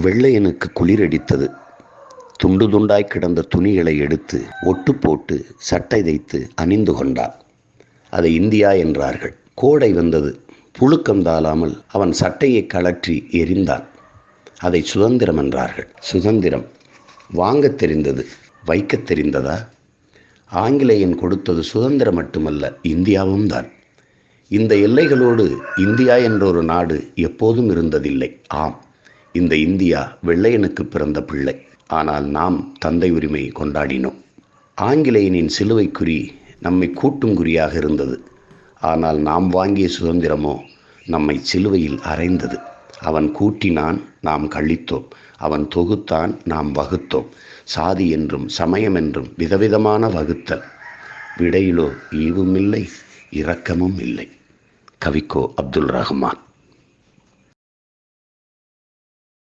வெள்ளையனுக்கு குளிரடித்தது. துண்டு துண்டாய் கிடந்த துணிகளை எடுத்து ஒட்டு போட்டு சட்டை தைத்து அணிந்து கொண்டான் அதை இந்தியா என்றார்கள். கோடை வந்தது. புழுக்கம் தாளாமல் அவன் சட்டையை கழற்றி எரிந்தான் அதை சுதந்திரம் என்றார்கள். சுதந்திரம். வாங்கத் தெரிந்தது. வைக்கத் தெரிந்ததா? ஆங்கிலேயன் கொடுத்தது சுதந்திரம் மட்டுமல்ல இந்தியாவும் தான். இந்த எல்லைகளோடு இந்தியா என்ற ஒரு நாடு எப்போதும் இருந்ததில்லை. ஆம். இந்த இந்தியா வெள்ளையனுக்கு பிறந்த பிள்ளை. ஆனால் நாம் தந்தை உரிமை கொண்டாடினோம். ஆங்கிலேயனின் சிலுவைக்குறி நம்மை கூட்டும் குறியாக இருந்தது. ஆனால் நாம் வாங்கிய சுதந்திரமோ நம்மை சிலுவையில் அறைந்தது. அவன் கூட்டினான் நாம் கழித்தோம். அவன் தொகுத்தான் நாம் வகுத்தோம். சாதி என்றும் சமயம் என்றும் விதவிதமான வகுத்தல். விடையிலோ ஈவும் இல்லை இரக்கமும் இல்லை. கவிக்கோ அப்துல் ரஹ்மான்.